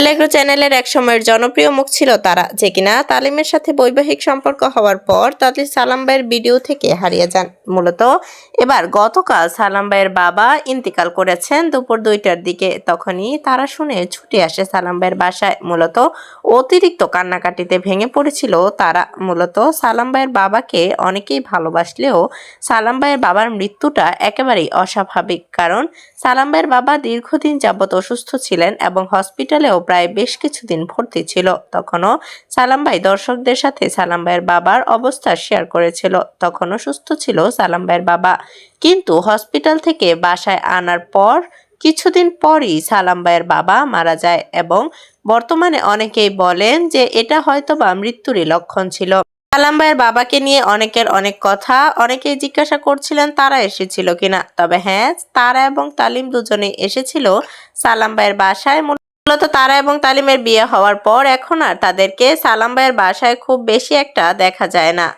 অ্যালেগ্রো চ্যানেলের এক সময়ের জনপ্রিয় মুখ ছিল তারা, যে কিনা তালিমের সাথে বৈবাহিক সম্পর্ক হওয়ার পর তাদের সালাম ভাইয়ের ভিডিও থেকে হারিয়ে যান। মূলত এবার গতকাল সালাম ভাইয়ের বাবা ইন্তিকাল করেছেন দুপুর দুইটার দিকে। তখনই তারা শুনে ছুটে আসে সালাম ভাইয়ের বাসায়। মূলত অতিরিক্ত কান্নাকাটিতে ভেঙে পড়েছিল তারা। মূলত সালাম ভাইয়ের বাবাকে অনেকেই ভালোবাসলেও সালাম ভাইয়ের বাবার মৃত্যুটা একেবারেই অস্বাভাবিক। কারণ সালাম ভাইয়ের বাবা দীর্ঘদিন যাবৎ অসুস্থ ছিলেন এবং হসপিটালেও প্রায় বেশ কিছুদিন ভর্তি ছিল। তখনও সালাম ভাই দর্শকদের সাথে সালাম ভাইয়ের বাবার অবস্থা শেয়ার করেছিল। তখনও সুস্থ ছিল সালাম ভাইয়ের বাবা। কিন্তু হসপিটাল থেকে বাসায় আনার পর কিছুদিন পরই সালাম ভাইয়ের বাবা মারা যায় এবং বর্তমানে অনেকেই বলেন যে এটা হয়তোবা মৃত্যুরই লক্ষণ ছিল। সালাম ভাইয়ের বাবাকে নিয়ে অনেকের অনেক কথা, অনেকেই জিজ্ঞাসা করছিলেন তারা এসেছিল কিনা। তবে হ্যাঁ তারা এবং তালিম দুজনেই এসেছিল সালাম ভাইয়ের বাসায়। মূলত তারা এবং তালিমের বিয়ে হওয়ার পর এখন আর তাদেরকে সালাম ভাইয়ের বাসায় খুব বেশি একটা দেখা যায় না।